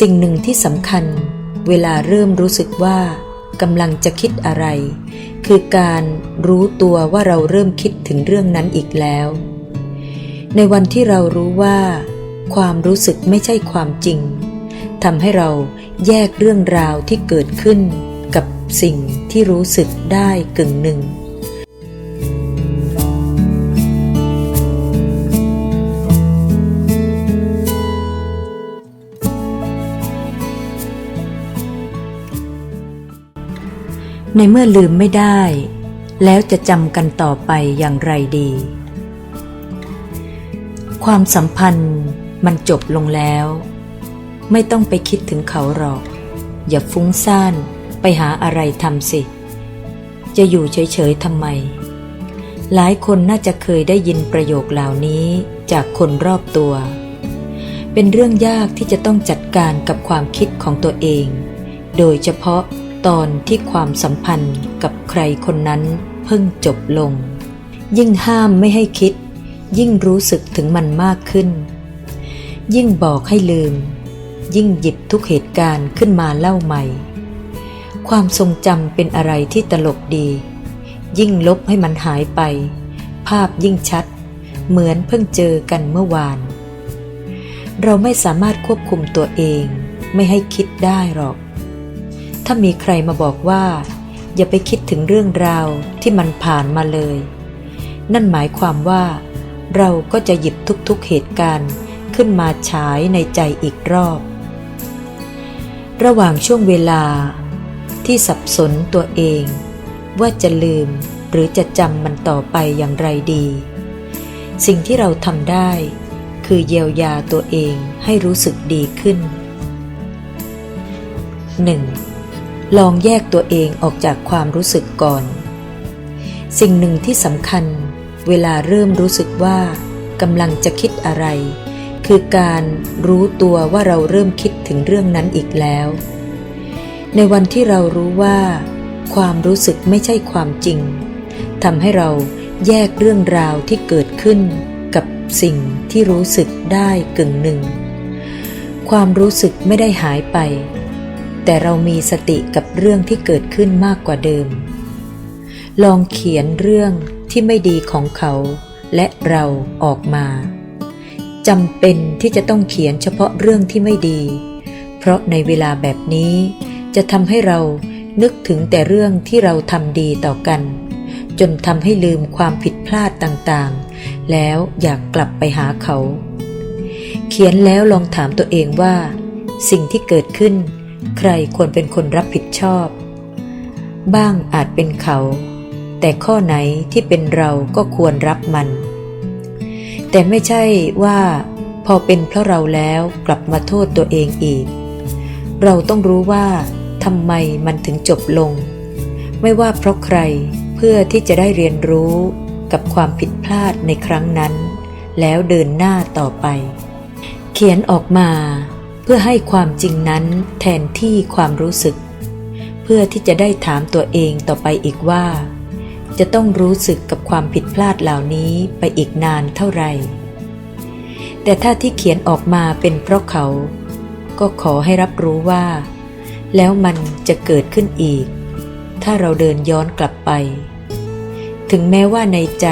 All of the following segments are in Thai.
สิ่งหนึ่งที่สำคัญ เวลาเริ่มรู้สึกว่ากำลังจะคิดอะไร คือการรู้ตัวว่าเราเริ่มคิดถึงเรื่องนั้นอีกแล้ว ในวันที่เรารู้ว่า ความรู้สึกไม่ใช่ความจริงทำให้เราแยกเรื่องราวที่เกิดขึ้นกับสิ่งที่รู้สึกได้กึ่งหนึ่ง ในเมื่อลืมไม่ได้ แล้วจะจำกันต่อไปอย่างไรดี ความสัมพันธ์มันจบลงแล้ว ไม่ต้องไปคิดถึงเขาหรอก อย่าฟุ้งซ่านไปหาอะไรทำสิ จะอยู่เฉยๆทำไม หลายคนน่าจะเคยได้ยินประโยคเหล่านี้จากคนรอบตัว เป็นเรื่องยากที่จะต้องจัดการกับความคิดของตัวเอง โดยเฉพาะ ตอนที่ความสัมพันธ์กับใครคนนั้นเพิ่งจบลง ยิ่งห้ามไม่ให้คิด ยิ่งรู้สึกถึงมันมากขึ้น ยิ่งบอกให้ลืม ยิ่งหยิบทุกเหตุการณ์ขึ้นมาเล่าใหม่ ความทรงจำเป็นอะไรที่ตลกดี ยิ่งลบให้มันหายไป ภาพยิ่งชัด เหมือนเพิ่งเจอกันเมื่อวาน เราไม่สามารถควบคุมตัวเอง ไม่ให้คิดได้หรอก ถ้ามีใครมาบอกว่า อย่าไปคิดถึงเรื่องราวที่มันผ่านมาเลย นั่นหมายความว่า เราก็จะหยิบทุกๆเหตุการณ์ขึ้นมาฉายในใจอีกรอบ ระหว่างช่วงเวลาที่สับสนตัวเอง ว่าจะลืมหรือจะจำมันต่อไปอย่างไรดี สิ่งที่เราทำได้ คือเยียวยาตัวเองให้รู้สึกดีขึ้น 1. ลองแยกตัวเองออกจากความรู้สึกก่อน สิ่งหนึ่งที่สำคัญ เวลาเริ่มรู้สึกว่ากำลังจะคิดอะไร คือการรู้ตัวว่าเราเริ่มคิดถึงเรื่องนั้นอีกแล้ว ในวันที่เรารู้ว่า ความรู้สึกไม่ใช่ความจริงทำให้เราแยกเรื่องราวที่เกิดขึ้นกับสิ่งที่รู้สึกได้กึ่งหนึ่ง ความรู้สึกไม่ได้หายไป แต่เรามีสติกับเรื่องที่เกิดขึ้นมากกว่าเดิม ลองเขียนเรื่องที่ไม่ดีของเขาและเราออกมาจำเป็นที่จะต้องเขียนเฉพาะเรื่องที่ไม่ดี เพราะในเวลาแบบนี้ จะทำให้เรานึกถึงแต่เรื่องที่เราทำดีต่อกัน จนทำให้ลืมความผิดพลาดต่างๆ แล้วอยากกลับไปหาเขา เขียนแล้วลองถามตัวเองว่า สิ่งที่เกิดขึ้น ใครควรเป็นคนรับผิดชอบ บ้างอาจเป็นเขา แต่ข้อไหนที่เป็นเราก็ควรรับมัน แต่ไม่ใช่ว่าพอเป็นเพราะเราแล้วกลับมาโทษตัวเองอีก เราต้องรู้ว่าทำไมมันถึงจบลง ไม่ว่าเพราะใครเพื่อที่จะได้เรียนรู้กับความผิดพลาดในครั้งนั้น แล้วเดินหน้าต่อไป เขียนออกมา เพื่อให้ความจริงนั้นแทนที่ความรู้สึก เพื่อที่จะได้ถามตัวเองต่อไปอีกว่า จะต้องรู้สึกกับความผิดพลาดเหล่านี้ไปอีกนานเท่าไหร่แต่ถ้าที่เขียนออกมาเป็นเพราะเขา ก็ขอให้รับรู้ว่า แล้วมันจะเกิดขึ้นอีก ถ้าเราเดินย้อนกลับไป ถึงแม้ว่าในใจ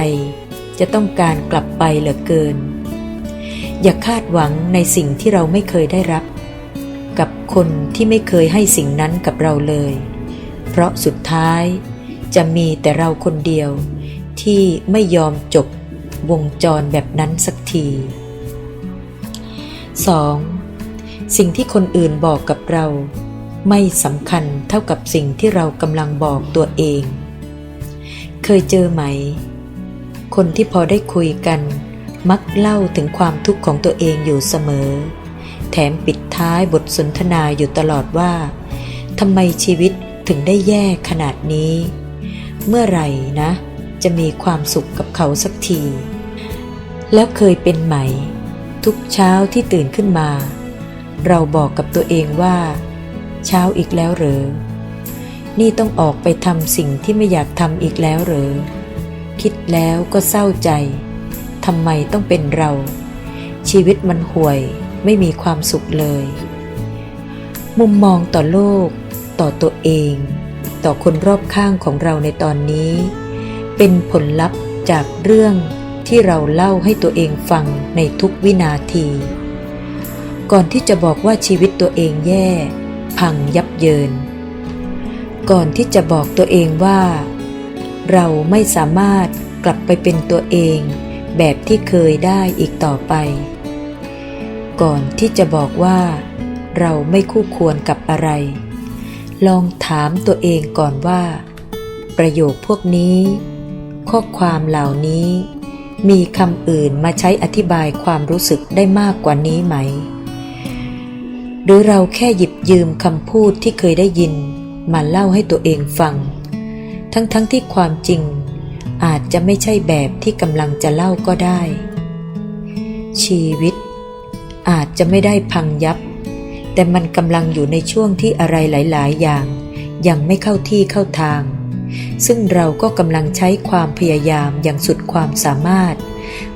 จะต้องการกลับไปเหลือเกิน อย่าคาดหวังในสิ่งที่เราไม่เคยได้รับ กับคนที่ไม่เคยให้สิ่งนั้นกับเราเลย เพราะสุดท้ายจะมีแต่เราคนเดียวที่ไม่ยอมจบวงจรแบบนั้นสักที 2. สิ่งที่คนอื่นบอกกับเรา ไม่สำคัญเท่ากับสิ่งที่เรากำลังบอกตัวเอง เคยเจอไหม คนที่พอได้คุยกัน มักเล่าถึงความทุกข์ของตัวเองอยู่เสมอ แถมปิดท้ายบทสนทนาอยู่ตลอดว่าทำไมชีวิตถึงได้แย่ขนาดนี้ เมื่อไหร่นะ จะมีความสุขกับเขาสักที แล้วเคยเป็นไหม ทุกเช้าที่ตื่นขึ้นมา เราบอกกับตัวเองว่า เช้าอีกแล้วหรือ นี่ต้องออกไปทำสิ่งที่ไม่อยากทำอีกแล้วหรือ คิดแล้วก็เศร้าใจ ทำไมต้องเป็นเรา ชีวิตมันห่วยไม่มีความสุขเลย มุมมองต่อโลก ต่อตัวเอง ต่อคนรอบข้างของเราในตอนนี้ เป็นผลลัพธ์จากเรื่องที่เราเล่าให้ตัวเองฟังในทุกวินาที ก่อนที่จะบอกว่าชีวิตตัวเองแย่ พังยับเยิน ก่อนที่จะบอกตัวเองว่า เราไม่สามารถกลับไปเป็นตัวเอง แบบที่เคยได้อีกต่อไป ก่อนที่จะบอกว่า เราไม่คู่ควรกับอะไร ลองถามตัวเองก่อนว่า ประโยคพวกนี้ ข้อความเหล่านี้ มีคำอื่นมาใช้อธิบายความรู้สึกได้มากกว่านี้ไหม หรือเราแค่หยิบยืมคำพูดที่เคยได้ยิน มาเล่าให้ตัวเองฟัง ทั้งๆทที่ความจริง อาจจะไม่ใช่แบบที่กำลังจะเล่าก็ได้ ชีวิต อาจจะไม่ได้พังยับ แต่มันกำลังอยู่ในช่วงที่อะไรหลาย ๆ อย่าง ยังไม่เข้าที่เข้าทาง ซึ่งเราก็กำลังใช้ความพยายามอย่างสุดความสามารถ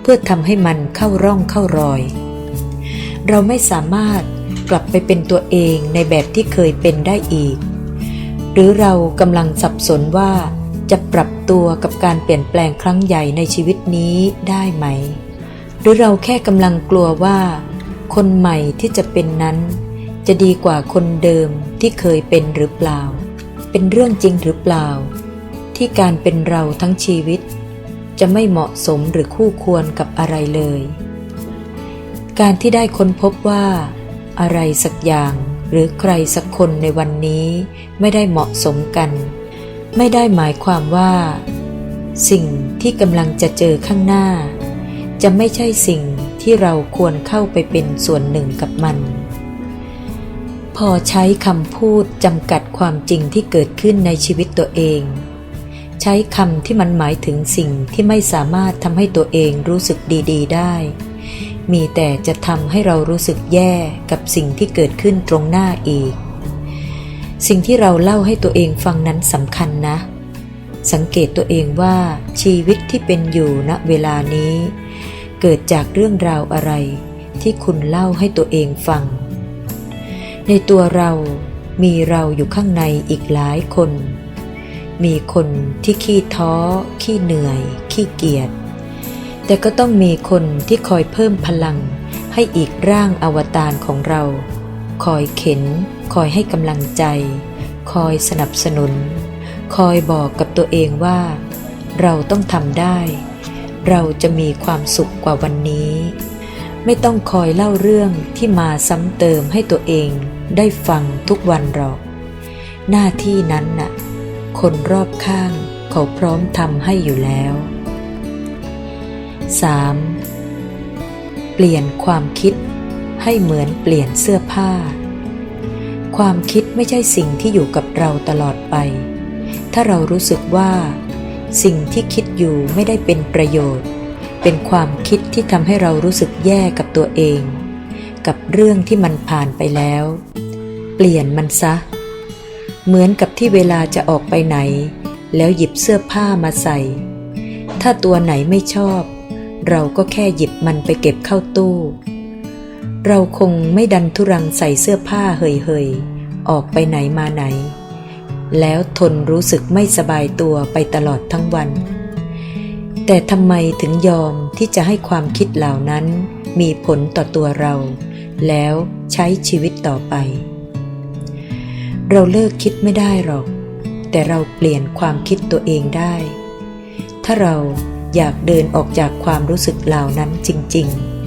เพื่อทำให้มันเข้าร่องเข้ารอย เราไม่สามารถกลับไปเป็นตัวเองในแบบที่เคยเป็นได้อีก หรือเรากำลังสับสนว่า จะปรับตัวกับการเปลี่ยนแปลงครั้งใหญ่ในชีวิตนี้ได้ไหม หรือเราแค่กำลังกลัวว่า คนใหม่ที่จะเป็นนั้น จะดีกว่าคนเดิมที่เคยเป็นหรือเปล่า เป็นเรื่องจริงหรือเปล่า ที่การเป็นเราทั้งชีวิต จะไม่เหมาะสมหรือคู่ควรกับอะไรเลย การที่ได้ค้นพบว่า อะไรสักอย่างหรือใครสักคนในวันนี้ไม่ได้เหมาะสมกัน ไม่ได้หมายความว่า สิ่งที่กำลังจะเจอข้างหน้า จะไม่ใช่สิ่งที่เราควรเข้าไปเป็นส่วนหนึ่งกับมัน พอใช้คำพูดจำกัดความจริงที่เกิดขึ้นในชีวิตตัวเอง ใช้คำที่มันหมายถึงสิ่งที่ไม่สามารถทำให้ตัวเองรู้สึกดี ๆ ได้ มีแต่จะทำให้เรารู้สึกแย่กับสิ่งที่เกิดขึ้นตรงหน้าอีก สิ่งที่เราเล่าให้ตัวเองฟังนั้นสำคัญนะ สังเกตตัวเองว่าชีวิตที่เป็นอยู่ณเวลานี้ เกิดจากเรื่องราวอะไร ที่คุณเล่าให้ตัวเองฟัง ในตัวเรามีเราอยู่ข้างในอีกหลายคน มีคนที่ขี้ท้อ ขี้เหนื่อย ขี้เกียจ แต่ก็ต้องมีคนที่คอยเพิ่มพลังให้อีกร่างอวตารของเรา คอยเข็น คอยให้กำลังใจ คอยสนับสนุน คอยบอกกับตัวเองว่า เราต้องทำได้ เราจะมีความสุขกว่าวันนี้ ไม่ต้องคอยเล่าเรื่องที่มาซ้ำเติมให้ตัวเองได้ฟังทุกวันหรอก หน้าที่นั้นน่ะ คนรอบข้างเขาพร้อมทำให้อยู่แล้ว 3. เปลี่ยนความคิดให้เหมือนเปลี่ยนเสื้อผ้า ความคิดไม่ใช่สิ่งที่อยู่กับเราตลอดไป ถ้าเรารู้สึกว่า สิ่งที่คิดอยู่ไม่ได้เป็นประโยชน์ เป็นความคิดที่ทำให้เรารู้สึกแย่กับตัวเอง กับเรื่องที่มันผ่านไปแล้ว เปลี่ยนมันซะ เหมือนกับที่เวลาจะออกไปไหน แล้วหยิบเสื้อผ้ามาใส่ ถ้าตัวไหนไม่ชอบ เราก็แค่หยิบมันไปเก็บเข้าตู้ เราคงไม่ดันทุรังใส่เสื้อผ้าเฮยๆ ออกไปไหนมาไหน แล้วทนรู้สึกไม่สบายตัวไปตลอดทั้งวัน แต่ทำไมถึงยอมที่จะให้ความคิดเหล่านั้นมีผลต่อตัวเรา แล้วใช้ชีวิตต่อไป เราเลิกคิดไม่ได้หรอก แต่เราเปลี่ยนความคิดตัวเองได้ ถ้าเราอยากเดินออกจากความรู้สึกเหล่านั้นจริง ๆ